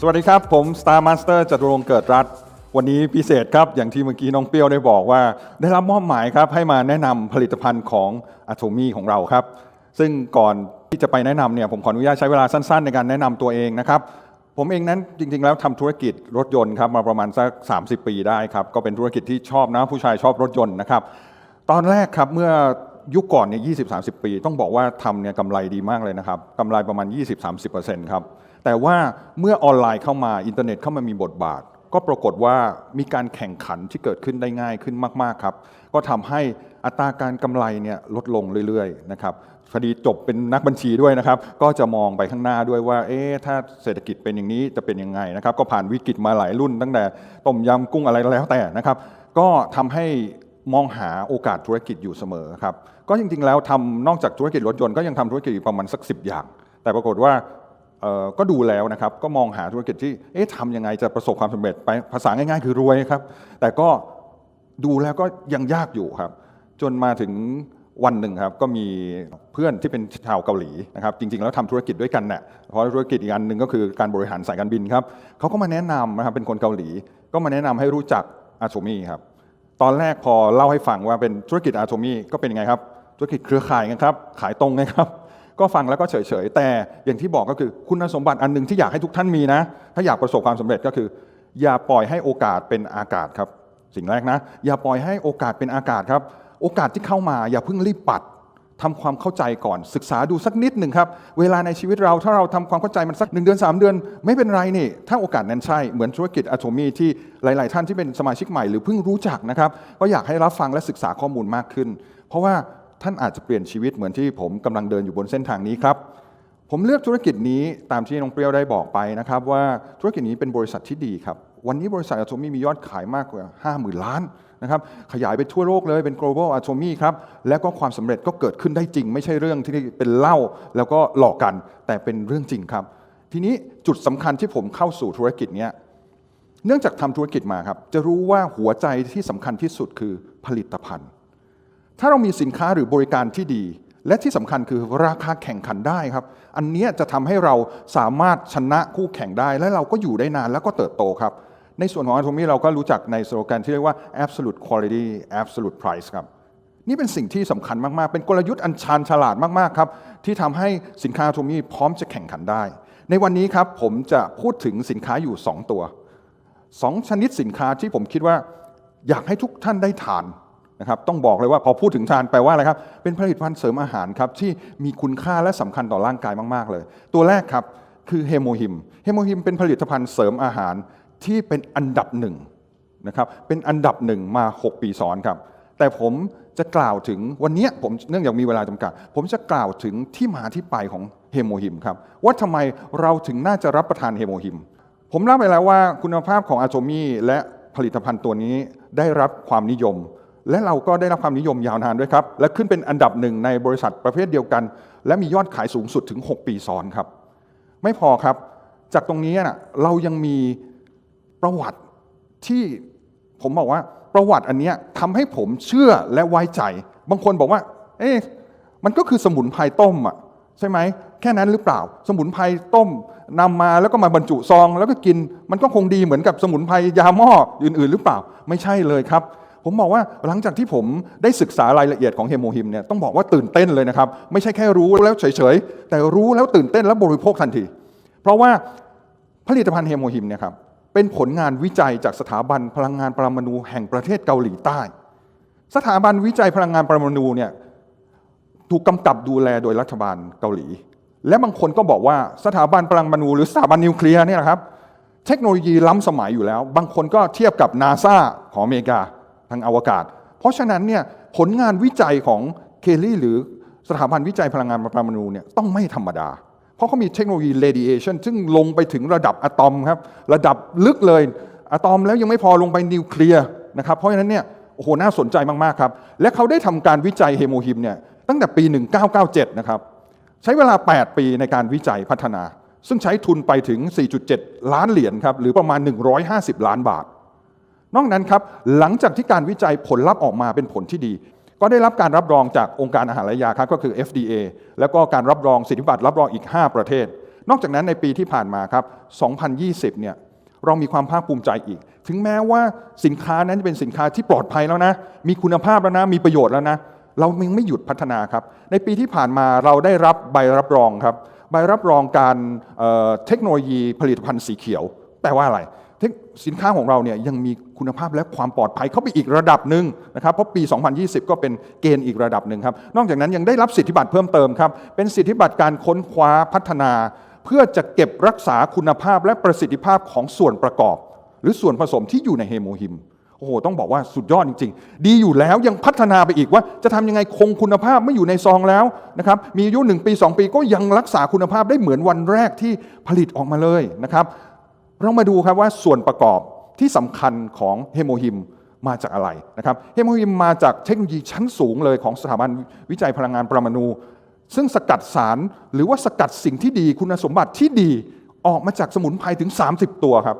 สวัสดีครับ ผม Star Master จตุรงเกิดรัตวันนี้พิเศษครับ อย่างที่เมื่อกี้น้องเปรี้ยวได้บอกว่า ได้รับมอบหมายครับ ให้มาแนะนำผลิตภัณฑ์ของ a t o m y ของเราครับ ซึ่งก่อนที่จะไปแนะนำเนี่ยผมขออนุญาตใช้เวลาสั้นๆ ในการแนะนำตัวเองนะครับ ผมเองนั้นจริงๆ แล้วทำธุรกิจรถยนต์ครับมาประมาณสัก 30 ปีได้ครับ ก็เป็นธุรกิจที่ชอบนะผู้ชายชอบรถยนต์นะครับ ตอนแรกครับเมื่อยุคก่อนเนี่ย20 30ปี ต้องบอกว่าทำเนี่ยกำไรดีมากเลยนะครับกำไรประมาณ 20-30%ครับ แต่ว่าเมื่อออนไลน์เข้ามาอินเทอร์เน็ตเข้ามามีบทบาท ก็ปรากฏว่ามีการแข่งขันที่เกิดขึ้นได้ง่ายขึ้นมาก ๆ ครับ ก็ทำให้อัตราการกำไรเนี่ยลดลงเรื่อย ๆ นะครับพอดีจบเป็นนักบัญชีด้วยนะครับ ก็จะมองไปข้างหน้าด้วยว่า เอ๊ะ ถ้าเศรษฐกิจเป็นอย่างนี้จะเป็นยังไงนะครับ ก็ผ่านวิกฤตมาหลายรุ่น ตั้งแต่ต้มยำกุ้งอะไรแล้วแต่นะครับ ก็ทำให้มองหาโอกาสธุรกิจอยู่เสมอครับ ก็จริงๆแล้วทำนอกจากธุรกิจรถยนต์ก็ยังทำธุรกิจอีกประมาณสักสิอย่าง แต่ปรากฏว่า ก็ดูแล้วนะครับก็มองหาธุรกิจที่เอ๊ะทำยังไงจะประสบความสำเร็จไปภาษาง่ายๆ คือรวยครับ แต่ก็ดูแล้วก็ยังยากอยู่ครับ จนมาถึงวันหนึ่งครับก็มีเพื่อนที่เป็นชาวเกาหลีนะครับจริงๆแล้วทำธุรกิจด้วยกันเนี่ยเพราะธุรกิจอีกอันหนึ่งก็คือการบริหารสายการบินครับเขาก็มาแนะนำนะครับเป็นคนเกาหลี ก็มาแนะนำให้รู้จักอาโ o มี่ครับตอนแรกพอเล่าให้ฟังว่าเป็นธุรกิจอาโ o มี่ก็เป็นยังไงครับธุรกิจเครือข่ายกันครับขายตรงนะครับ ก็ฟังแล้วก็เฉยๆ แต่อย่างที่บอกก็คือคุณสมบัติอันหนึ่งที่อยากให้ทุกท่านมีนะ ถ้าอยากประสบความสำเร็จก็คือ อย่าปล่อยให้โอกาสเป็นอากาศครับ สิ่งแรกนะ อย่าปล่อยให้โอกาสเป็นอากาศครับ โอกาสที่เข้ามาอย่าเพิ่งรีบปัดทำความเข้าใจก่อนศึกษาดูสักนิดหนึ่งครับ เวลาในชีวิตเราถ้าเราทำความเข้าใจมันสักหนึ่งเดือน 3 เดือน ไม่เป็นไรนี่ ถ้าโอกาสนั้นใช่เหมือนธุรกิจอะโ o มีที่หลาย ๆ ท่านที่เป็นสมาชิกใหม่หรือเพิ่งรู้จักนะครับ ก็อยากให้รับฟังและศึกษาข้อมูลมากขึ้น เพราะว่า ท่านอาจจะเปลี่ยนชีวิตเหมือนที่ผมกำลังเดินอยู่บนเส้นทางนี้ครับ ผมเลือกธุรกิจนี้ตามที่น้องเปรี้ยวได้บอกไปนะครับ ว่าธุรกิจนี้เป็นบริษัทที่ดีครับ วันนี้บริษัทอะโ o มีมียอดขายมากกว่า 50,000 ล้านนะครับขยายไปทั่วโลกเลยเป็น global a t o m y ครับ และก็ความสำเร็จก็เกิดขึ้นได้จริง ไม่ใช่เรื่องที่เป็นเล่าแล้วก็หลอกกันแต่เป็นเรื่องจริงครับ ทีนี้จุดสำคัญที่ผมเข้าสู่ธุรกิจนี้เนื่องจากทำธุรกิจมาครับ จะรู้ว่าหัวใจที่สำคัญที่สุดคือผลิตภัณฑ์ ถ้าเรามีสินค้าหรือบริการที่ดี และที่สำคัญคือราคาแข่งขันได้ครับ อันนี้จะทำให้เราสามารถชนะคู่แข่งได้ และเราก็อยู่ได้นานแล้วก็เติบโตครับ ในส่วนของ Atomy เราก็รู้จักในสโลแกนที่เรียกว่า absolute quality absolute price ครับนี่เป็นสิ่งที่สำคัญมาก ๆ เป็นกลยุทธ์อันชาญฉลาดมาก ๆ ครับ ที่ทำให้สินค้า Atomy พร้อมจะแข่งขันได้ ในวันนี้ครับผมจะพูดถึงสินค้าอยู่ 2 ตัวสองชนิดสินค้าที่ผมคิดว่า อยากให้ทุกท่านได้ทาน นะครับต้องบอกเลยว่าพอพูดถึงทานแปลว่าอะไรครับ เป็นผลิตภัณฑ์เสริมอาหารครับที่มีคุณค่าและสำคัญต่อร่างกายมาก ๆ เลย ตัวแรกครับคือเฮโมฮิมเฮโมฮิมเป็นผลิตภัณฑ์เสริมอาหารที่เป็นอันดับหนึ่งนะครับเป็นอันดับหนึ่งมา 6 ปีซ้อนครับ แต่ผมจะกล่าวถึงวันนี้ผมเนื่องจากมีเวลาจำกัด ผมจะกล่าวถึงที่มาที่ไปของเฮโมฮิมครับว่าทำไมเราถึงน่าจะรับประทานเฮโมฮิม ผมเล่าไปแล้วว่าคุณภาพของอาโ o มีและผลิตภัณฑ์ตัวนี้ได้รับความนิยม และเราก็ได้รับความนิยมยาวนานด้วยครับ และขึ้นเป็นอันดับหนึ่งในบริษัทประเภทเดียวกัน และมียอดขายสูงสุดถึง 6 ปีซ้อนครับ ไม่พอครับ จากตรงนี้นะเรายังมีประวัติที่ผมบอกว่าประวัติอันนี้ทำให้ผมเชื่อและไว้ใจ บางคนบอกว่า เอ๊ะมันก็คือสมุนไพรต้มอะใช่ไหมแค่นั้นหรือเปล่า สมุนไพรต้มนำมาแล้วก็มาบรรจุซอง แล้วก็กินมันก็คงดีเหมือนกับสมุนไพรยาหม้ออื่น ๆ หรือเปล่า ไม่ใช่เลยครับ ผมบอกว่าหลังจากที่ผมได้ศึกษารายละเอียดของเฮโมฮิมเนี่ยต้องบอกว่าตื่นเต้นเลยนะครับ ไม่ใช่แค่รู้แล้วเฉยๆ แต่รู้แล้วตื่นเต้นและบริโภคทันที เพราะว่าผลิตภัณฑ์เฮโมฮิมเนี่ยครับเป็นผลงานวิจัยจากสถาบันพลังงานปรมาณูแห่งประเทศเกาหลีใต้ สถาบันวิจัยพลังงานปรมาณูเนี่ยถูกกำกับดูแลโดยรัฐบาลเกาหลี และบางคนก็บอกว่าสถาบันพลังงานปรมาณูหรือสถาบันนิวเคลียร์เนี่ยนะครับ เทคโนโลยีล้ำสมัยอยู่แล้ว บางคนก็เทียบกับนาซาของอเมริกา ทางอวกาศ เพราะฉะนั้นเนี่ยผลงานวิจัยของเคลลี่หรือสถาบันวิจัยพลังงานปรมาณูเนี่ยต้องไม่ธรรมดา เพราะเขามีเทคโนโลยี radiation ซึ่งลงไปถึงระดับอะตอมครับระดับลึกเลยอะตอมแล้วยังไม่พอลงไปนิวเคลียร์นะครับเพราะฉะนั้นเนี่ยโอ้โหน่าสนใจมาก ๆ ครับ และเขาได้ทำการวิจัยเฮโมฮิมเนี่ยตั้งแต่ปี 1997 นะครับ ใช้เวลา 8 ปีในการวิจัยพัฒนา ซึ่งใช้ทุนไปถึง 4.7 ล้านเหรียญครับ หรือประมาณ 150 ล้านบาท นอกนั้นครับหลังจากที่การวิจัยผลลัพธ์ออกมาเป็นผลที่ดี ก็ได้รับการรับรองจากองค์การอาหารและยาครับก็คือ FDA แล้วก็การรับรองสิทธิบัตรรับรองอีก 5 ประเทศ นอกจากนั้นในปีที่ผ่านมาครับ 2020 เนี่ยเรามีความภาคภูมิใจอีก ถึงแม้ว่าสินค้านั้นจะเป็นสินค้าที่ปลอดภัยแล้วนะ มีคุณภาพแล้วนะ มีประโยชน์แล้วนะ เรายังไม่หยุดพัฒนาครับ ในปีที่ผ่านมาเราได้รับใบรับรองครับ ใบรับรองการเเทคโนโลยีผลิตภัณฑ์สีเขียว แปลว่าอะไร สินค้าของเราเนี่ยยังมีคุณภาพและความปลอดภัยเข้าไปอีกระดับหนึ่งนะครับเพราะปี 2020 ก็เป็นเกณฑ์อีกระดับหนึ่งครับนอกจากนั้นยังได้รับสิทธิบัตรเพิ่มเติมครับเป็นสิทธิบัตรการค้นคว้าพัฒนา เพื่อจะเก็บรักษาคุณภาพและประสิทธิภาพของส่วนประกอบ หรือส่วนผสมที่อยู่ในเฮโมฮิมโอ้โห ต้องบอกว่าสุดยอดจริง ๆ ดีอยู่แล้วยังพัฒนาไปอีกว่าจะทำยังไงคงคุณภาพไม่อยู่ในซองแล้วนะครับ มีอายุ1ปี 2 ปีก็ยังรักษาคุณภาพได้เหมือนวันแรกที่ผลิตออกมาเลยนะครับ เรามาดูครับว่าส่วนประกอบที่สำคัญของเฮโมฮิมมาจากอะไรนะครับเฮโมฮิมมาจากเทคโนโลยีชั้นสูงเลยของสถาบันวิจัยพลังงานปรมาณูซึ่งสกัดสารหรือว่าสกัดสิ่งที่ดีคุณสมบัติที่ดีออกมาจากสมุนไพรถึง 30 ตัวครับ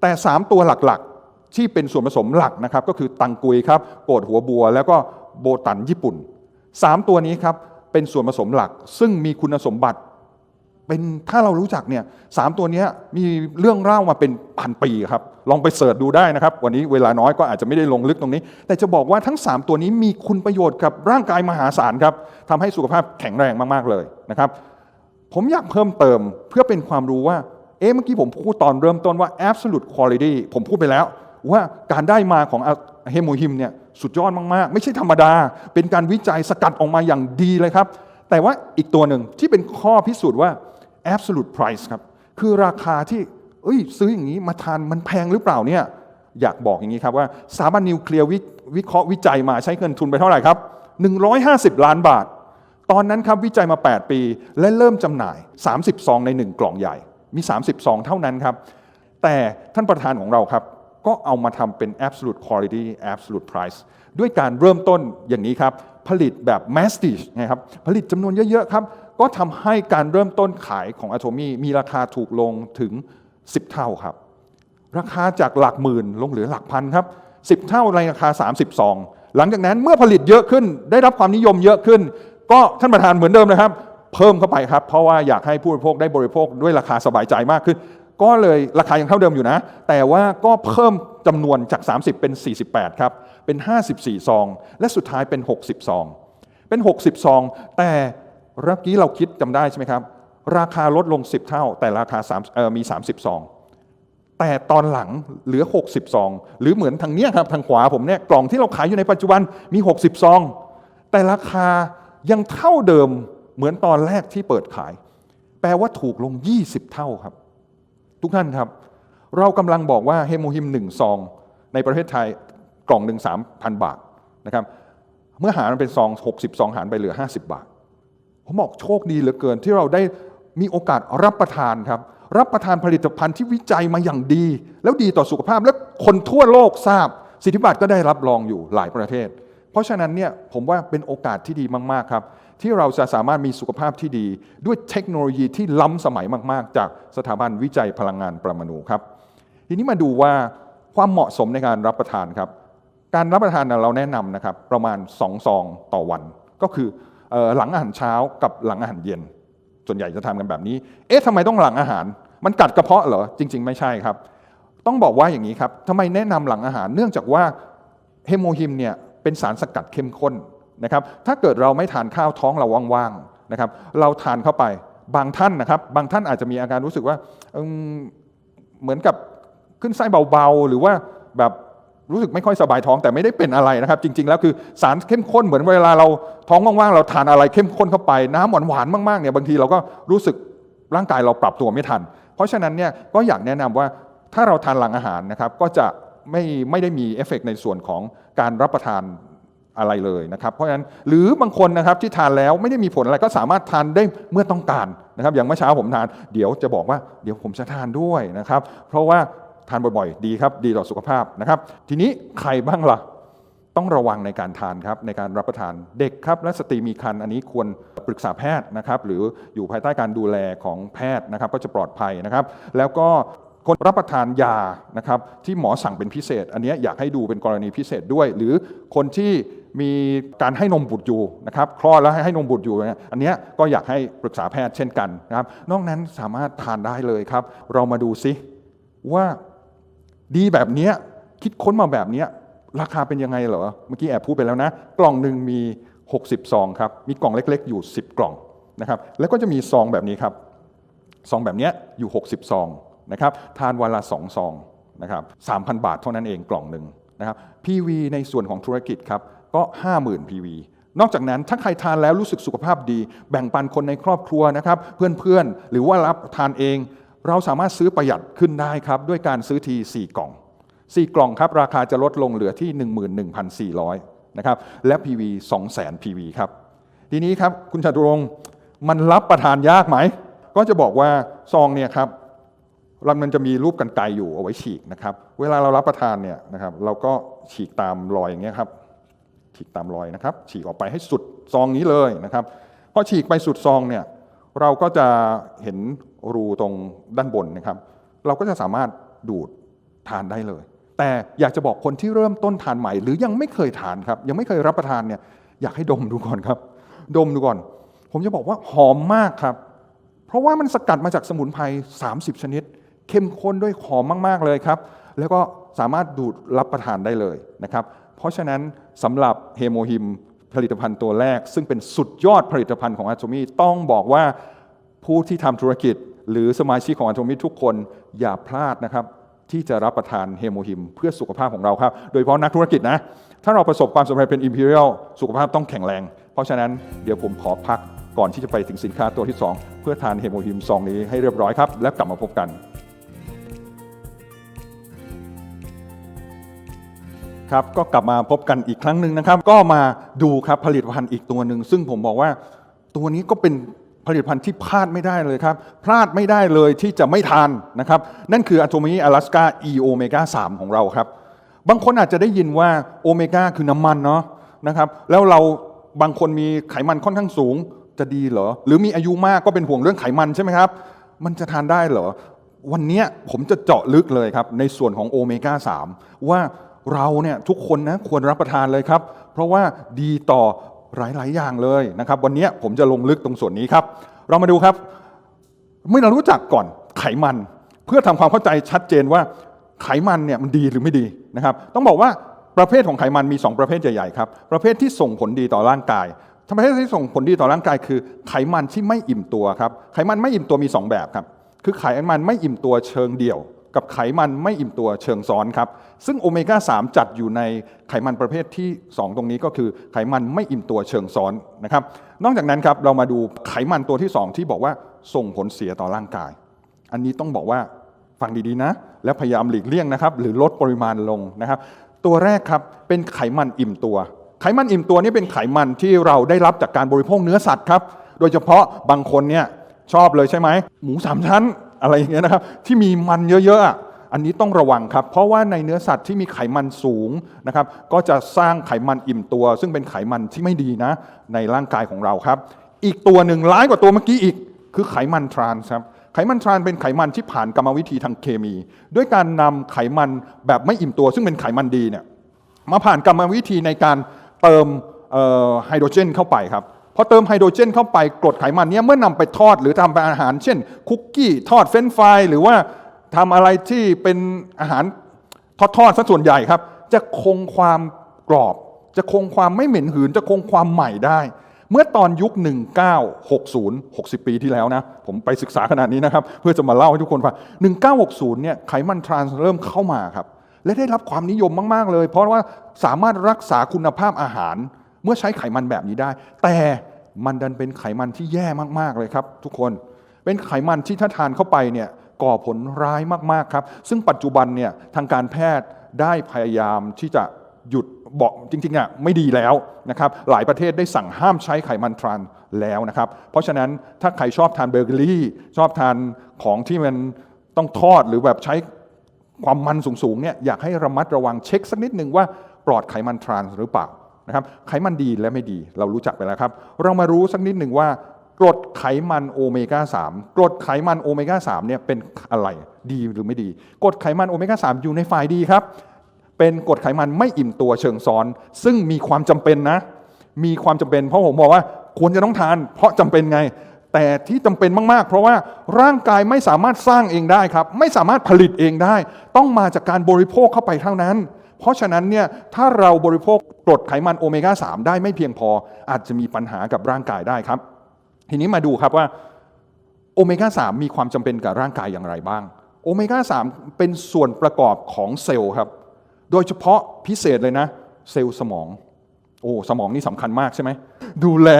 แต่ 3 ตัวหลักๆ ที่เป็นส่วนผสมหลักนะครับ ก็คือตังกุยครับโกดหัวบัว แล้วก็โบตันญี่ปุ่น 3 ตัวนี้ครับเป็นส่วนผสมหลัก ซึ่งมีคุณสมบัติ เป็นถ้าเรารู้จักเนี่ยสามตัวนี้มีเรื่องเล่ามาเป็นพันปีครับ ลองไปเสิร์ชดูได้นะครับ วันนี้เวลาน้อยก็อาจจะไม่ได้ลงลึกตรงนี้ แต่จะบอกว่าทั้ง 3 ตัวนี้มีคุณประโยชน์กับร่างกายมหาศาลครับทำให้สุขภาพแข็งแรงมากๆเลยนะครับ ผมอยากเพิ่มเติมเพื่อเป็นความรู้ว่า เอ๊ะเมื่อกี้ผมพูดตอนเริ่มต้นว่า absolute quality ผมพูดไปแล้ว ว่าการได้มาของเฮโมฮิมเนี่ยสุดยอดมากๆ ไม่ใช่ธรรมดา เป็นการวิจัยสกัดออกมาอย่างดีเลยครับ แต่ว่าอีกตัวหนึ่งที่เป็นข้อพิสูจน์ว่า absolute price ครับ คือราคาที่เอ้ยซื้ออย่างนี้มาทานมันแพงหรือเปล่าเนี่ย อยากบอกอย่างนี้ครับว่าสถาบันนิวเคลียร์วิวเคราะห์วิจัยมาใช้เงินทุนไปเท่าไหร่ครับ 150 ล้านบาท ตอนนั้นครับวิจัยมา 8 ปี และเริ่มจำหน่าย 30 ซองใน 1 กล่องใหญ่ มี 30 ซองเท่านั้นครับ แต่ท่านประธานของเราครับ ก็เอามาทำเป็น absolute quality absolute price ด้วยการเริ่มต้นอย่างนี้ครับ ผลิตแบบ masstige นะครับ ผลิตจำนวนเยอะๆครับ ก็ทำให้การเริ่มต้นขายของ Atomy มีราคาถูกลงถึง 10 เท่าครับ ราคาจากหลักหมื่นลงเหลือหลักพันครับ 10 เท่าในราคา 30ซองหลังจากนั้นเมื่อผลิตเยอะขึ้น ได้รับความนิยมเยอะขึ้น ก็ท่านประธานเหมือนเดิมนะครับ เพิ่มเข้าไปครับ เพราะว่าอยากให้ผู้บริโภคได้บริโภคด้วยราคาสบายใจมากขึ้น ก็เลยราคายังเท่าเดิมอยู่นะ แต่ว่าก็เพิ่มจำนวนจาก 30 เป็น 48 ครับ เป็น 54 ซอง และสุดท้ายเป็น 60 ซอง เป็น 60 ซอง แต่ เมื่อกี้เราคิดจำได้ใช่ไหมครับ ราคาลดลง 10 เท่า แต่ราคา3เออมี 30ซองแต่ตอนหลังเหลือ 60ซองหรือเหมือนทางเนี้ยครับทางขวาผมเนี่ยกล่องที่เราขายอยู่ในปัจจุบันมี 60ซองแต่ราคายังเท่าเดิมเหมือนตอนแรกที่เปิดขาย แปลว่าถูกลง 20 เท่าครับ ทุกท่านครับ เรากำลังบอกว่าเฮโมฮิมหนึ่งซองในประเทศไทยกล่องหนึ่งสามพันบาทนะครับเมื่อหารมันเป็นซอง60ซองหารไปเหลือ 50 บาท ผมบอกโชคดีเหลือเกินที่เราได้มีโอกาสรับประทานครับ รับประทานผลิตภัณฑ์ที่วิจัยมาอย่างดี แล้วดีต่อสุขภาพและคนทั่วโลกทราบ สิทธิบัตรก็ได้รับรองอยู่หลายประเทศ เพราะฉะนั้นเนี่ยผมว่าเป็นโอกาสที่ดีมากๆครับ ที่เราจะสามารถมีสุขภาพที่ดี ด้วยเทคโนโลยีที่ล้ำสมัยมาก ๆ จากสถาบันวิจัยพลังงานประมาณูครับ ทีนี้มาดูว่าความเหมาะสมในการรับประทานครับ การรับประทานเราแนะนำนะครับประมาณ2ซองต่อวัน ก็คือ หลังอาหารเช้ากับหลังอาหารเย็น ส่วนใหญ่จะทำกันแบบนี้ เอ๊ะทำไมต้องหลังอาหาร มันกัดกระเพาะเหรอ จริง ๆ ไม่ใช่ครับ ต้องบอกว่าอย่างนี้ครับทำไมแนะนำหลังอาหาร เนื่องจากว่าเฮโมฮิมเนี่ยเป็นสารสกัดเข้มข้นนะครับ ถ้าเกิดเราไม่ทานข้าวท้องเราว่างๆนะครับ เราทานเข้าไป บางท่านนะครับ บางท่านอาจจะมีอาการรู้สึกว่า เหมือนกับขึ้นไส้เบาๆ หรือว่าแบบ รู้สึกไม่ค่อยสบายท้องแต่ไม่ได้เป็นอะไรนะครับ จริง ๆ แล้วคือสารเข้มข้นเหมือนเวลาเราท้องว่างๆเราทานอะไรเข้มข้นเข้าไป น้ำหวานๆมากๆเนี่ยบางทีเราก็รู้สึกร่างกายเราปรับตัวไม่ทัน เพราะฉะนั้นเนี่ยก็อยากแนะนำว่าถ้าเราทานหลังอาหารนะครับก็จะไม่ไม่ได้มีเอฟเฟกในส่วนของการรับประทานอะไรเลยนะครับ เพราะฉะนั้นหรือบางคนนะครับที่ทานแล้วไม่ได้มีผลอะไรก็สามารถทานได้เมื่อต้องการนะครับ อย่างเมื่อเช้าผมทาน เดี๋ยวจะบอกว่าเดี๋ยวผมจะทานด้วยนะครับ เพราะว่า ทานบ่อยๆ ดีครับ ดีต่อสุขภาพนะครับ ทีนี้ใครบ้างล่ะ ต้องระวังในการทานครับ ในการรับประทานเด็กครับ และสตรีมีครรภ์อันนี้ควรปรึกษาแพทย์นะครับ หรืออยู่ภายใต้การดูแลของแพทย์นะครับ ก็จะปลอดภัยนะครับ แล้วก็คนรับประทานยานะครับที่หมอสั่งเป็นพิเศษ อันนี้อยากให้ดูเป็นกรณีพิเศษด้วย หรือคนที่มีการให้นมบุตรอยู่นะครับคลอดแล้วให้ให้นมบุตรอยู่เนี่ยอันนี้ก็อยากให้ปรึกษาแพทย์เช่นกันนะครับนอกนั้นสามารถทานได้เลยครับ เรามาดูซิว่า ดีแบบเนี้ยคิดค้นมาแบบเนี้ยราคาเป็นยังไงเหรอ เมื่อกี้แอบพูดไปแล้วนะ กล่องหนึ่งมี 60ซองครับ มีกล่องเล็ก ๆ อยู่ 10 กล่องนะครับ แล้วก็จะมีซองแบบนี้ครับ ซองแบบเนี้ยอยู่ 60 ซองนะครับ ทานวันละ 2 ซองนะครับ3,000บาทเท่านั้นเองกล่องหนึ่งนะครับ PV ในส่วนของธุรกิจครับ ก็ 50,000 PV นอกจากนั้นถ้าใครทานแล้วรู้สึกสุขภาพดี แบ่งปันคนในครอบครัวนะครับ เพื่อนๆ หรือว่ารับทานเอง เราสามารถซื้อประหยัดขึ้นได้ครับ ด้วยการซื้อที 4 กล่อง 4 กล่องครับ ราคาจะลดลงเหลือที่ 11,400นะครับและ PV 200,000 PV ครับทีนี้ครับคุณจตุรงค์มันรับประทานยากไหม ก็จะบอกว่าซองเนี่ยครับมันจะมีรูปกันไกรอยู่เอาไว้ฉีกนะครับ เวลาเรารับประทานเนี่ยนะครับ เราก็ฉีกตามรอยอย่างเงี้ยครับฉีกตามรอยนะครับ ฉีกออกไปให้สุดซองนี้เลยนะครับพอฉีกไปสุดซองเนี่ย เราก็จะเห็นรูตรงด้านบนนะครับ เราก็จะสามารถดูดทานได้เลย แต่อยากจะบอกคนที่เริ่มต้นทานใหม่ หรือยังไม่เคยทานครับ ยังไม่เคยรับประทานเนี่ยอยากให้ดมดูก่อนครับ ดมดูก่อน ผมจะบอกว่าหอมมากครับ เพราะว่ามันสกัดมาจากสมุนไพร30 ชนิด เข้มข้นด้วยหอมมากๆเลยครับ แล้วก็สามารถดูดรับประทานได้เลยนะครับ เพราะฉะนั้นสำหรับเฮโมฮิม ผลิตภัณฑ์ตัวแรก ซึ่งเป็นสุดยอดผลิตภัณฑ์ของอาโ o มีต้องบอกว่าผู้ที่ทำธุรกิจ หรือสมาชิกของอาโ o มีทุกคนอย่าพลาดนะครับที่จะรับประทานเฮโมฮิม เพื่อสุขภาพของเราครับ โดยเฉพาะนักธุรกิจนะ ถ้าเราประสบความสำเร็จเป็น Imperial สุขภาพต้องแข็งแรง เพราะฉะนั้นเดี๋ยวผมขอพักก่อนที่จะไปถึงสินค้าตัวที่ 2 เพื่อทานเฮโมฮิมซองนี้ให้เรียบร้อยครับ แล้วกลับมาพบกัน ครับก็กลับมาพบกันอีกครั้งหนึ่งนะครับ ก็มาดูครับผลิตภัณฑ์อีกตัวหนึ่งซึ่งผมบอกว่าตัวนี้ก็เป็นผลิตภัณฑ์ที่พลาดไม่ได้เลยครับ พลาดไม่ได้เลยที่จะไม่ทานนะครับ นั่นคือ a t o m i a l a s k a E Omega 3ของเราครับ บางคนอาจจะได้ยินว่าโอเมก้าคือน้ำมันเนาะนะครับแล้วเราบางคนมีไขมันค่อนข้างสูงจะดีเหรอ หรือมีอายุมากก็เป็นห่วงเรื่องไขมันใช่ไหมครับ มันจะทานได้เหรอ วันนี้ผมจะเจาะลึกเลยครับ ในส่วนของโอเมก้า3ว่า เราเนี่ยทุกคนนะควรรับประทานเลยครับ เพราะว่าดีต่อหลาย ๆ อย่างเลยนะครับ วันนี้ผมจะลงลึกตรงส่วนนี้ครับ เรามาดูครับ เมื่อเรารู้จักก่อนไขมัน เพื่อทำความเข้าใจชัดเจนว่าไขมันเนี่ยมันดีหรือไม่ดีนะครับ ต้องบอกว่าประเภทของไขมันมี 2 ประเภทใหญ่ๆครับประเภทที่ส่งผลดีต่อร่างกายทำประเภทที่ส่งผลดีต่อร่างกายคือไขมันที่ไม่อิ่มตัวครับไขมันไม่อิ่มตัวมี 2 แบบครับคือไขมันไม่อิ่มตัวเชิงเดี่ยว กับไขมันไม่อิ่มตัวเชิงซ้อนครับ ซึ่งโอเมก้า 3 จัดอยู่ในไขมันประเภทที่ 2 ตรงนี้ก็คือไขมันไม่อิ่มตัวเชิงซ้อนนะครับ นอกจากนั้นครับเรามาดูไขมันตัวที่ 2 ที่บอกว่าส่งผลเสียต่อร่างกาย อันนี้ต้องบอกว่าฟังดีๆนะ และพยายามหลีกเลี่ยงนะครับ หรือลดปริมาณลงนะครับ ตัวแรกครับเป็นไขมันอิ่มตัว ไขมันอิ่มตัวนี่เป็นไขมันที่เราได้รับจากการบริโภคเนื้อสัตว์ครับ โดยเฉพาะบางคนเนี่ยชอบเลยใช่ไหมหมูสามชั้น อะไรอย่างเงี้ยนะครับที่มีมันเยอะๆ อันนี้ต้องระวังครับ เพราะว่าในเนื้อสัตว์ที่มีไขมันสูงนะครับ ก็จะสร้างไขมันอิ่มตัว ซึ่งเป็นไขมันที่ไม่ดีนะ ในร่างกายของเราครับ อีกตัวหนึ่งร้ายกว่าตัวเมื่อกี้อีก คือไขมันทรานส์ครับไขมันทรานเป็นไขมันที่ผ่านกรรมวิธีทางเคมี ด้วยการนำไขมันแบบไม่อิ่มตัว ซึ่งเป็นไขมันดีเนี่ยมาผ่านกรรมวิธีในการเติมไฮโดรเจนเข้าไปครับ พอเติมไฮโดรเจนเข้าไปกรดไขมันเนี้ยเมื่อนำไปทอดหรือทำเป็นอาหาร เช่น คุกกี้ทอดเฟรนฟรายหรือว่าทำอะไรที่เป็นอาหารทอดๆซะส่วนใหญ่ครับ จะคงความกรอบ จะคงความไม่เหม็นหืน จะคงความใหม่ได้ เมื่อตอนยุค 1960 60 ปีที่แล้วนะ ผมไปศึกษาขนาดนี้นะครับ เพื่อจะมาเล่าให้ทุกคนฟัง 1960 เนี่ยไขมันทรานส์เริ่มเข้ามาครับและได้รับความนิยมมาก ๆ เลย เพราะว่าสามารถรักษาคุณภาพอาหาร เมื่อใช้ไขมันแบบนี้ได้ แต่มันดันเป็นไขมันที่แย่มากๆเลยครับ ทุกคนเป็นไขมันที่ถ้าทานเข้าไปเนี่ยก่อผลร้ายมากๆครับ ซึ่งปัจจุบันเนี่ยทางการแพทย์ได้พยายามที่จะหยุดบอกจริงๆอะไม่ดีแล้วนะครับหลายประเทศได้สั่งห้ามใช้ไขมันทรานแล้วนะครับ เพราะฉะนั้นถ้าใครชอบทานเบเกอรี่ ชอบทานของที่มันต้องทอดหรือแบบใช้ความมันสูงๆเนี่ยอยากให้ระมัดระวังเช็คสักนิดหนึ่งว่าปลอดไขมันทรานหรือเปล่า นะครับไขมันดีและไม่ดีเรารู้จักไปแล้วครับ เรามารู้สักนิดหนึ่งว่ากรดไขมันโอเมก้า3กรดไขมันโอเมก้า3เนี่ยเป็นอะไรดีหรือไม่ดีกรดไขมันโอเมก้า3อยู่ในฝ่ายดีครับ เป็นกรดไขมันไม่อิ่มตัวเชิงซ้อน ซึ่งมีความจำเป็นนะ มีความจำเป็นเพราะผมบอกว่าควรจะต้องทาน เพราะจำเป็นไง แต่ที่จำเป็นมากๆ เพราะว่าร่างกายไม่สามารถสร้างเองได้ครับ ไม่สามารถผลิตเองได้ ต้องมาจากการบริโภคเข้าไปเท่านั้น เพราะฉะนั้นเนี่ยถ้าเราบริโภคกรดไขมันโอเมก้า3 ได้ไม่เพียงพอ อาจจะมีปัญหากับร่างกายได้ครับ ทีนี้มาดูครับว่าโอเมก้า3 มีความจำเป็นกับร่างกายอย่างไรบ้าง โอเมก้า3 เป็นส่วนประกอบของเซลล์ครับ โดยเฉพาะพิเศษเลยนะ เซลล์สมอง โอ้สมองนี่สำคัญมากใช่ไหม ดูแล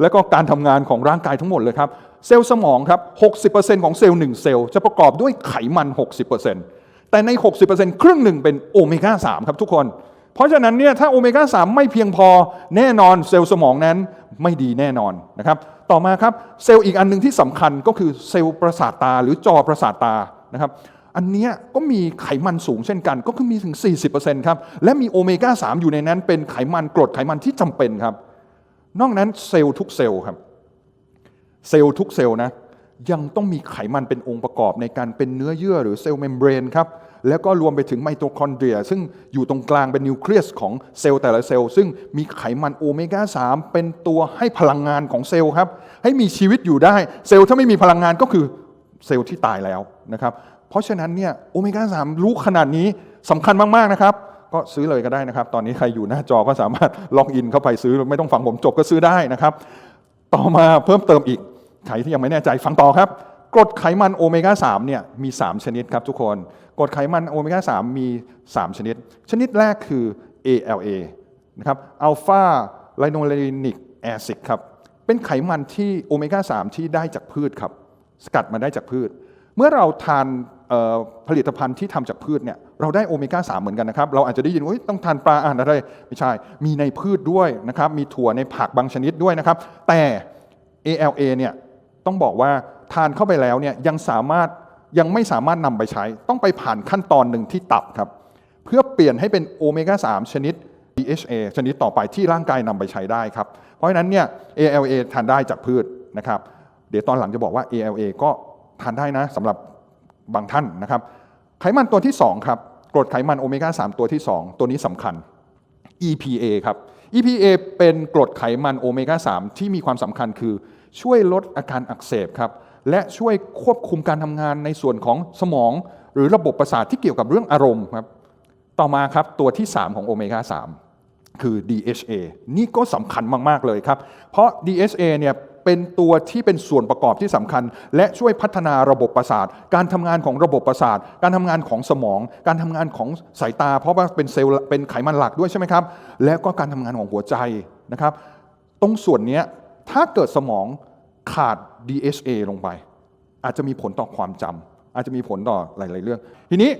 และก็การทำงานของร่างกายทั้งหมดเลยครับ เซลล์สมองครับ 60%ของเซลล์1เซลล์จะประกอบด้วยไขมัน 60% แต่ใน 60%ครึ่งหนึ่งเป็นโอเมก้า3ครับทุกคน เพราะฉะนั้นเนี่ยถ้าโอเมก้า3ไม่เพียงพอแน่นอนเซลล์สมองนั้นไม่ดีแน่นอนนะครับต่อมาครับเซลล์อีกอันหนึ่งที่สำคัญก็คือเซลล์ประสาทตาหรือจอประสาทตานะครับอันนี้ก็มีไขมันสูงเช่นกัน ก็คือมีถึง 40%ครับ และมีโอเมก้า 3 อยู่ในนั้น เป็นไขมันกรดไขมันที่จำเป็นครับ นอกนั้นเซลล์ทุกเซลล์ครับ เซลล์ทุกเซลล์นะ ยังต้องมีไขมันเป็นองค์ประกอบในการเป็นเนื้อเยื่อหรือเซลล์เมมเบรนครับแล้วก็รวมไปถึงไมโตคอนเดรีย ซึ่งอยู่ตรงกลางเป็นนิวเคลียสของเซลล์แต่ละเซลล์ ซึ่งมีไขมันโอเมก้า 3 เป็นตัวให้พลังงานของเซลล์ครับ ให้มีชีวิตอยู่ได้เซลล์ถ้าไม่มีพลังงานก็คือเซลล์ที่ตายแล้วนะครับเพราะฉะนั้นเนี่ยโอเมก้า 3 รู้ขนาดนี้สำคัญมาก ๆ นะครับ ก็ซื้อเลยก็ได้นะครับ ตอนนี้ใครอยู่หน้าจอก็สามารถล็อกอินเข้าไปซื้อไม่ต้องฟังผมจบก็ซื้อได้นะครับ ต่อมาเพิ่มเติมอีก ใครที่ยังไม่แน่ใจฟังต่อครับกรดไขมันโอเมก้า3เนี่ยมี 3 ชนิดครับทุกคนกรดไขมันโอเมก้า3มี 3 ชนิด ชนิดแรกคือ ALA นะครับอัลฟาไลโนเลนิกแอซิดครับเป็นไขมันที่โอเมก้า3ที่ได้จากพืชครับสกัดมาได้จากพืช เมื่อเราทานผลิตภัณฑ์ที่ทำจากพืชเนี่ยเราได้โอเมก้า3เหมือนกันนะครับ เราอาจจะได้ยินว่าเฮ้ยต้องทานปลาอ่านอะไรไม่ใช่ มีในพืชด้วยนะครับมีถั่วในผักบางชนิดด้วยนะครับแต่ ALA เนี่ย ต้องบอกว่าทานเข้าไปแล้วเนี่ยยังสามารถยังไม่สามารถนำไปใช้ ต้องไปผ่านขั้นตอนหนึ่งที่ตับครับ เพื่อเปลี่ยนให้เป็นโอเมก้า 3 ชนิด DHA ชนิดต่อไปที่ร่างกายนำไปใช้ได้ครับ เพราะฉะนั้นเนี่ย ALA ทานได้จากพืชนะครับ เดี๋ยวตอนหลังจะบอกว่า ALA ก็ทานได้นะสำหรับบางท่านนะครับ ไขมันตัวที่ 2 ครับกรดไขมันโอเมก้า 3 ตัวที่ 2 ตัวนี้สำคัญ EPA ครับ EPA เป็นกรดไขมันโอเมก้า 3 ที่มีความสำคัญคือ ช่วยลดอาการอักเสบครับและช่วยควบคุมการทำงานในส่วนของสมอง หรือระบบประสาทที่เกี่ยวกับเรื่องอารมณ์ครับต่อมาครับตัวที่ 3 ของโอเมก้า3คือ DHA นี่ก็สำคัญมาก ๆ เลยครับ เพราะ DHA เนี่ยเป็นตัวที่เป็นส่วนประกอบที่สำคัญ และช่วยพัฒนาระบบประสาท การทำงานของระบบประสาท การทำงานของสมอง การทำงานของสายตา เพราะว่าเป็นเซลล์เป็นไขมันหลักด้วยใช่ไหมครับ และก็การทำงานของหัวใจนะครับ ตรงส่วนนี้ ถ้าเกิดสมองขาด DHA ลงไป อาจจะมีผลต่อความจำอาจจะมีผลต่อหลาย ๆ เรื่อง ทีนี้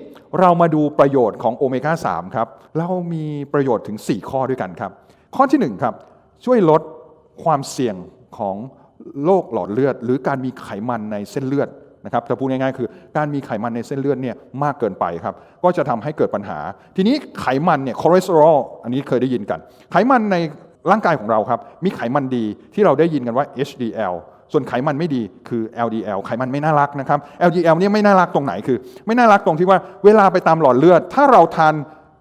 เรามาดูประโยชน์ของโอเมก้า 3 ครับ เรามีประโยชน์ถึง 4 ข้อด้วยกันครับ ข้อที่ 1 ครับ ช่วยลดความเสี่ยงของโรคหลอดเลือด หรือการมีไขมันในเส้นเลือดนะครับถ้าพูดง่ายๆคือการมีไขมันในเส้นเลือดเนี่ยมากเกินไปครับ ก็จะทำให้เกิดปัญหา ทีนี้ไขมันเนี่ยคอเลสเตอรอลอันนี้เคยได้ยินกัน ไขมันใน ร่างกายของเราครับมีไขมันดีที่เราได้ยินกันว่า HDL ส่วนไขมันไม่ดีคือ LDL ไขมันไม่น่ารักนะครับ LDL เนี่ยไม่น่ารักตรงไหนคือ ไม่น่ารักตรงที่ว่าเวลาไปตามหลอดเลือด ถ้าเราทาน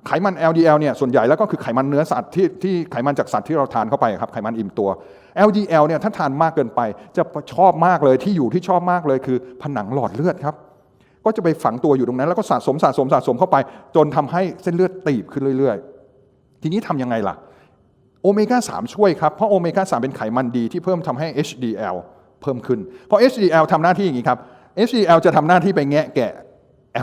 ไขมัน LDL เนี่ยส่วนใหญ่แล้วก็คือไขมันเนื้อสัตว์ที่ที่ไขมันจากสัตว์ที่เราทานเข้าไปครับไขมันอิ่มตัว LDL เนี่ยถ้าทานมากเกินไปจะชอบมากเลยที่อยู่ที่ชอบมากเลยคือผนังหลอดเลือดครับก็จะไปฝังตัวอยู่ตรงนั้น แล้วก็สะสมสะสมสะสมเข้าไป จนทำให้เส้นเลือดตีบขึ้นเรื่อย ๆ ทีนี้ทำยังไงล่ะ โอเมก้า3ช่วยครับ เพราะโอเมก้า3เป็นไขมันดีที่เพิ่มทำให้ HDL เพิ่มขึ้น เพราะ HDL ทำหน้าที่อย่างนี้ครับ HDL จะทำหน้าที่ไปแงะแกะ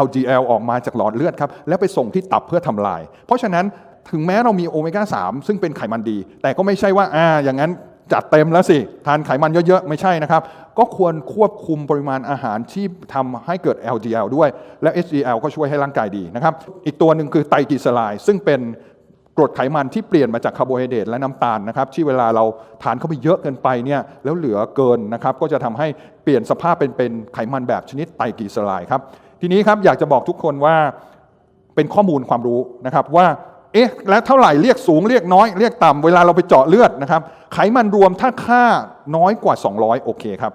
LDL ออกมาจากหลอดเลือดครับ แล้วไปส่งที่ตับเพื่อทำลาย เพราะฉะนั้นถึงแม้เรามีโอเมก้า3ซึ่งเป็นไขมันดี แต่ก็ไม่ใช่ว่าอ่าอย่างนั้นจัดเต็มแล้วสิ ทานไขมันเยอะ ๆ ไม่ใช่นะครับ ก็ควรควบคุมปริมาณอาหารที่ทำให้เกิด LDL ด้วย และ HDL ก็ช่วยให้ร่างกายดีนะครับ อีกตัวหนึ่งคือไตรกลีเซอไรด์ซึ่งเป็น กรดไขมันที่เปลี่ยนมาจากคาร์โบไฮเดรตและน้ำตาลนะครับที่เวลาเราทานเข้าไปเยอะเกินไปเนี่ยแล้วเหลือเกินนะครับก็จะทำให้เปลี่ยนสภาพเป็นเป็นไขมันแบบชนิดไตรกลีเซอไรด์ครับทีนี้ครับอยากจะบอกทุกคนว่าเป็นข้อมูลความรู้นะครับว่าเอ๊ะแล้วเท่าไหร่เรียกสูงเรียกน้อยเรียกต่ำเวลาเราไปเจาะเลือดนะครับไขมันรวมถ้าค่าน้อยกว่า 200 โอเคครับ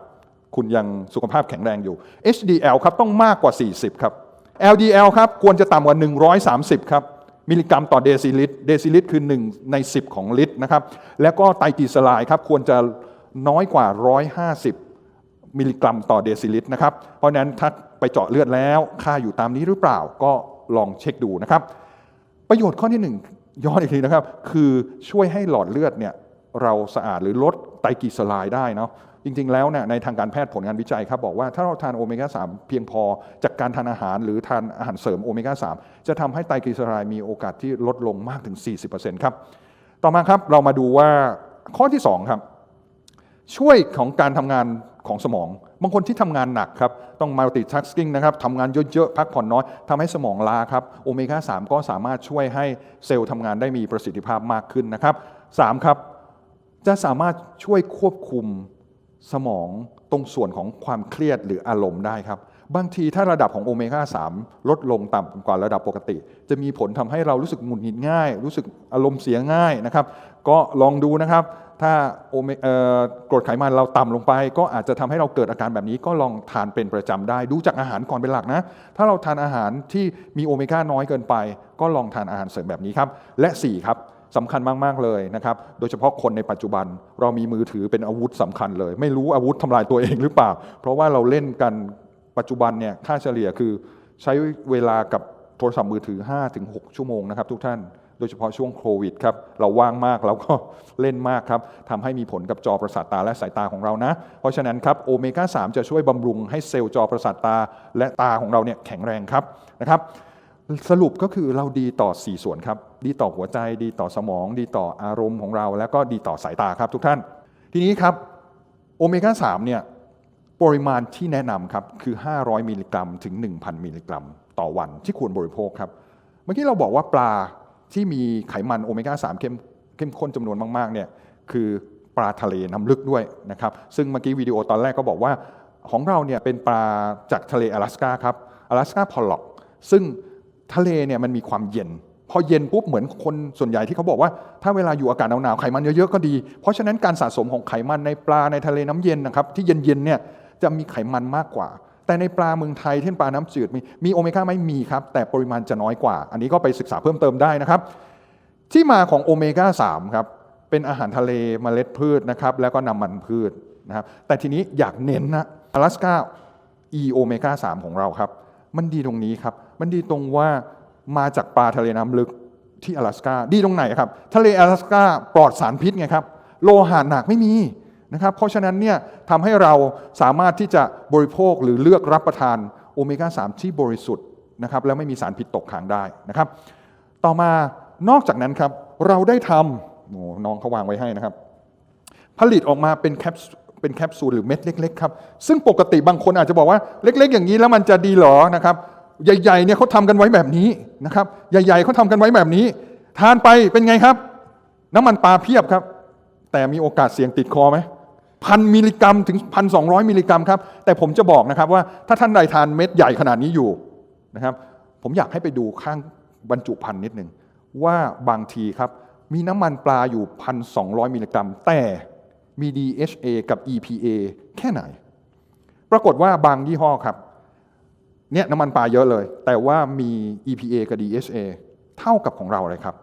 คุณยังสุขภาพแข็งแรงอยู่ HDL ครับต้องมากกว่า 40 ครับ LDL ครับควรจะต่ำกว่า 130 ครับ มิลลิกรัมต่อเดซิลิตรเดซิลิตรคือ 1 ใน 10 ของลิตรนะครับแล้วก็ไตรกลีเซอไรด์ครับควรจะน้อยกว่า 150 มิลลิกรัมต่อเดซิลิตรนะครับเพราะนั้นถ้าไปเจาะเลือดแล้วค่าอยู่ตามนี้หรือเปล่าก็ลองเช็คดูนะครับ ประโยชน์ข้อที่หนึ่งย้อนอีกทีนะครับ คือช่วยให้หลอดเลือดเนี่ยเราสะอาดหรือลดไตรกลีเซอไรด์ได้เนาะ จริงๆแล้วเนี่ยในทางการแพทย์ผลงานวิจัยครับบอกว่าถ้าเราทานโอเมก้า3เพียงพอจากการทานอาหารหรือทานอาหารเสริมโอเมก้า3จะทำให้ไตรกลีเซอไรด์มีโอกาสที่ลดลงมากถึง 40%ครับต่อมาครับเรามาดูว่าข้อที่ 2 ครับ ช่วยของการทำงานของสมอง บางคนที่ทำงานหนักครับ ต้อง multitasking นะครับทำงานเยอะๆ พักผ่อนน้อยทำให้สมองล้าครับโอเมก้า3ก็สามารถช่วยให้เซลล์ทำงานได้มีประสิทธิภาพมากขึ้นนะครับ3ครับจะสามารถช่วยควบคุม สมองตรงส่วนของความเครียดหรืออารมณ์ได้ครับ บางทีถ้าระดับของโอเมก้า3ลดลงต่ำกว่าระดับปกติ จะมีผลทำให้เรารู้สึกหงุดหงิดง่าย รู้สึกอารมณ์เสียง่ายนะครับ ก็ลองดูนะครับ ถ้าโอเมกรดไขมันเราต่ำลงไป ก็อาจจะทำให้เราเกิดอาการแบบนี้ ก็ลองทานเป็นประจำได้ ดูจากอาหารก่อนเป็นหลักนะ ถ้าเราทานอาหารที่มีโอเมก้าน้อยเกินไป ก็ลองทานอาหารเสริมแบบนี้ครับ และสี่ครับ สำคัญมาก ๆ เลยนะครับ โดยเฉพาะคนในปัจจุบัน เรามีมือถือเป็นอาวุธสำคัญเลย ไม่รู้อาวุธทำลายตัวเองหรือเปล่า เพราะว่าเราเล่นกันปัจจุบันเนี่ยค่าเฉลี่ยคือใช้เวลากับโทรศัพท์มือถือ 5-6 ชั่วโมงนะครับทุกท่านโดยเฉพาะช่วงโควิดครับเราว่างมากเราก็เล่นมากครับทำให้มีผลกับจอประสาทตาและสายตาของเรานะ เพราะฉะนั้นครับโอเมก้า3จะช่วยบำรุงให้เซลล์จอประสาทตาและตาของเราเนี่ยแข็งแรงครับนะครับ สรุปก็คือเราดีต่อ 4 ส่วนครับ ดีต่อหัวใจ ดีต่อสมอง ดีต่ออารมณ์ของเรา แล้วก็ดีต่อสายตาครับทุกท่าน ทีนี้ครับโอเมก้า3เนี่ยปริมาณที่แนะนำครับ คือ 500 มิลลิกรัมถึง 1,000 มิลลิกรัม ต่อวันที่ควรบริโภคครับ เมื่อกี้เราบอกว่าปลาที่มีไขมันโอเมก้า3เข้มเข้มข้นจำนวนมาก ๆ เนี่ยคือปลาทะเลน้ำลึกด้วยนะครับ ซึ่งเมื่อกี้วิดีโอตอนแรกก็บอกว่าของเราเนี่ยเป็นปลาจากทะเล阿拉斯าครับ阿拉斯าพอลล็อก ซึ่ง ทะเลเนี่ยมันมีความเย็น พอเย็นปุ๊บเหมือนคนส่วนใหญ่ที่เขาบอกว่า ถ้าเวลาอยู่อากาศหนาวๆไขมันเยอะๆก็ดี เพราะฉะนั้นการสะสมของไขมันในปลาในทะเลน้ำเย็นนะครับที่เย็นๆเนี่ยจะมีไขมันมากกว่า แต่ในปลาเมืองไทยเช่นปลาน้ำจืดมีมีโอเมก้าไหมมีครับแต่ปริมาณจะน้อยกว่า อันนี้ก็ไปศึกษาเพิ่มเติมได้นะครับ ที่มาของโอเมก้า3ครับเป็นอาหารทะเลมเมล็ดพืชนะครับแล้วก็นำมันพืชนะครับแต่ทีนี้อยากเน้นนะ阿拉สกา E โอเมก้า3ของเราครับ มันดีตรงนี้ครับ มันดีตรงว่ามาจากปลาทะเลน้ำลึกที่阿拉斯าดีตรงไหนครับ ทะเล阿拉斯าปลอดสารพิษไงครับ โลหะหนักไม่มีนะครับ เพราะฉะนั้นเนี่ยทำให้เราสามารถที่จะบริโภคหรือเลือกรับประทานโอเมก้า3ที่บริสุทธิ์นะครับแล้วไม่มีสารพิษตกค้างได้นะครับ ต่อมานอกจากนั้นครับ เราได้ทำโอ้น้องเขาวางไว้ให้นะครับ ผลิตออกมาเป็นแคปซู เป็นแคปซูลหรือเม็ดเล็กๆครับซึ่งปกติบางคนอาจจะบอกว่าเล็ก ๆ อย่างนี้แล้วมันจะดีหรอนะครับใหญ่ๆเนี่ยเขาทำกันไว้แบบนี้นะครับใหญ่ๆเขาทำกันไว้แบบนี้ ทานไปเป็นไงครับ น้ำมันปลาเพียบครับ แต่มีโอกาสเสี่ยงติดคอไหมพันมิลลิกรัมถึงพันสองมิลลิกรัมครับแต่ผมจะบอกนะครับว่าถ้าท่านใดทานเม็ดใหญ่ขนาดนี้อยู่นะครับ ผมอยากให้ไปดูข้างบรรจุภัณฑ์นิดหนึ่งว่าบางทีครับมีน้ำมันปลาอยู่พันสองมิลลิกรัม แต่ มี DHA กับ EPA แค่ไหน ปรากฏว่าบางยี่ห้อครับเนี่ยน้ำมันปลาเยอะเลย แต่ว่ามี EPA กับ DHA เท่ากับของเราเลยครับ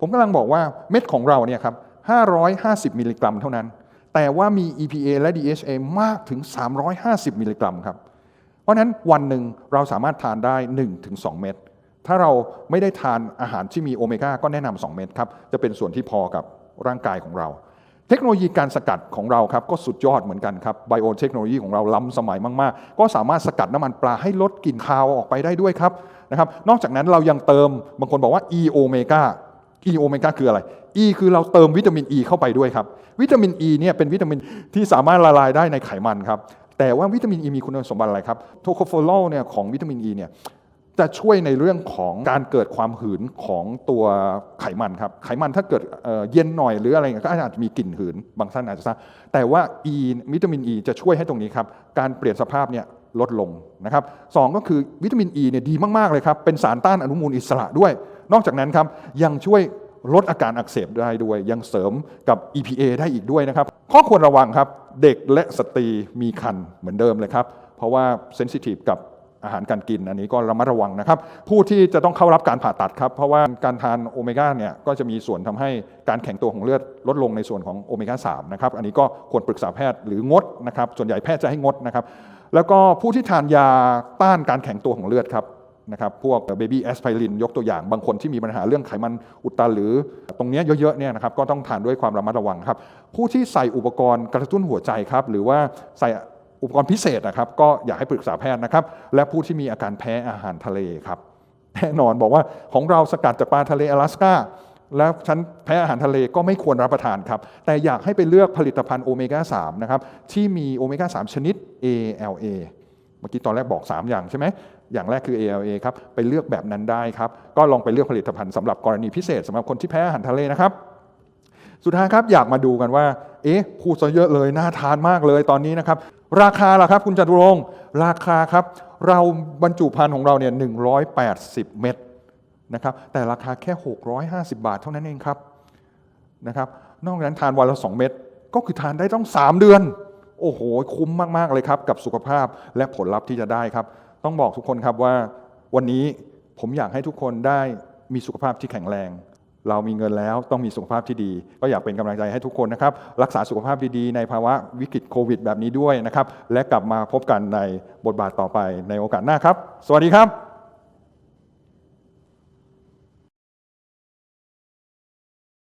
ผมกำลังบอกว่าเม็ดของเราเนี่ยครับ 550 มิลลิกรัมเท่านั้น แต่ว่ามี EPA และ DHA มากถึง 350 มิลลิกรัมครับ เพราะนั้นวันหนึ่งเราสามารถทานได้ 1-2 เม็ด ถ้าเราไม่ได้ทานอาหารที่มีโอเมก้าก็แนะนำ2 เม็ดครับ จะเป็นส่วนที่พอกับร่างกายของเรา เทคโนโลยีการสกัดของเราครับก็สุดยอดเหมือนกันครับไบโอเทคโนโลยีของเราล้ำสมัยมากๆ ก็สามารถสกัดน้ำมันปลาให้ลดกลิ่นคาวออกไปได้ด้วยครับนะครับ นอกจากนั้นเรายังเติมบางคนบอกว่า e โอเมก้า e โอเมก้าคืออะไร e คือเราเติมวิตามิน e เข้าไปด้วยครับ วิตามิน e เนี่ยเป็นวิตามินที่สามารถละลายได้ในไขมันครับแต่ว่าวิตามิน e มีคุณสมบัติอะไรครับโทโคโฟโลเนี่ยของวิตามิน e เนี่ย จะช่วยในเรื่องของการเกิดความหืนของตัวไขมันครับ ไขมันถ้าเกิดเย็นหน่อยหรืออะไรเงี้ยก็อาจจะมีกลิ่นหืนบางท่านอาจจะทราบแต่ว่า e วิตามิน e จะช่วยให้ตรงนี้ครับ การเปลี่ยนสภาพเนี่ยลดลงนะครับสองก็คือวิตามิน e เนี่ยดีมาก ๆ เลยครับ เป็นสารต้านอนุมูลอิสระด้วย นอกจากนั้นครับยังช่วยลดอาการอักเสบได้ด้วย ยังเสริมกับ EPA ได้อีกด้วยนะครับ ข้อควรระวังครับ เด็กและสตรีมีคันเหมือนเดิมเลยครับ เพราะว่าเซนซิทีฟกับ อาหารการกินอันนี้ก็ระมัดระวังนะครับ ผู้ที่จะต้องเข้ารับการผ่าตัดครับ เพราะว่าการทานโอเมก้าเนี่ยก็จะมีส่วนทำให้การแข็งตัวของเลือดลดลงในส่วนของโอเมก้า3นะครับ อันนี้ก็ควรปรึกษาแพทย์หรืองดนะครับ ส่วนใหญ่แพทย์จะให้งดนะครับ แล้วก็ผู้ที่ทานยาต้านการแข็งตัวของเลือดครับนะครับพวกเบบี้แอสไพรินยกตัวอย่างบางคนที่มีปัญหาเรื่องไขมันอุดตันหรือตรงนี้เยอะๆเนี่ยนะครับก็ต้องทานด้วยความระมัดระวังครับ ผู้ที่ใส่อุปกรณ์กระตุ้นหัวใจครับ หรือว่าใส่ อุปกรณ์พิเศษนะครับ ก็อยากให้ปรึกษาแพทย์นะครับ และผู้ที่มีอาการแพ้อาหารทะเลครับ แน่นอนบอกว่าของเราสกัดจากปลาทะเลอลาสกาแล้วฉันแพ้อาหารทะเลก็ไม่ควรรับประทานครับ แต่อยากให้ไปเลือกผลิตภัณฑ์โอเมก้า3นะครับ ที่มีโอเมก้า3ชนิด ALA เมื่อกี้ตอนแรกบอก 3 อย่างใช่ไหมอย่างแรกคือ ALA ครับ ไปเลือกแบบนั้นได้ครับ ก็ลองไปเลือกผลิตภัณฑ์สำหรับกรณีพิเศษสำหรับคนที่แพ้อาหารทะเลนะครับ สุดท้ายครับอยากมาดูกันว่า เอ๊ะพูดซะเยอะเลยน่าทานมากเลยตอนนี้นะครับ ราคาล่ะครับ คุณจตุรงค์ราคาครับ เราบรรจุภัณฑ์ของเราเนี่ย180 เม็ดนะครับแต่ราคาแค่ 650 บาทเท่านั้นเองครับนะครับนอกจากนั้นทานวันละ 2 เม็ดก็คือทานได้ต้อง 3 เดือน โอ้โห คุ้มมาก ๆ เลยครับ กับสุขภาพและผลลัพธ์ที่จะได้ครับ ต้องบอกทุกคนครับว่าวันนี้ผมอยากให้ทุกคนได้มีสุขภาพที่แข็งแรง เรามีเงินแล้วต้องมีสุขภาพที่ดี ก็อยากเป็นกำลังใจให้ทุกคนนะครับ รักษาสุขภาพดีๆในภาวะวิกฤตโควิดแบบนี้ด้วยนะครับ และกลับมาพบกันในบทบาทต่อไปในโอกาสหน้าครับ สวัสดีครับ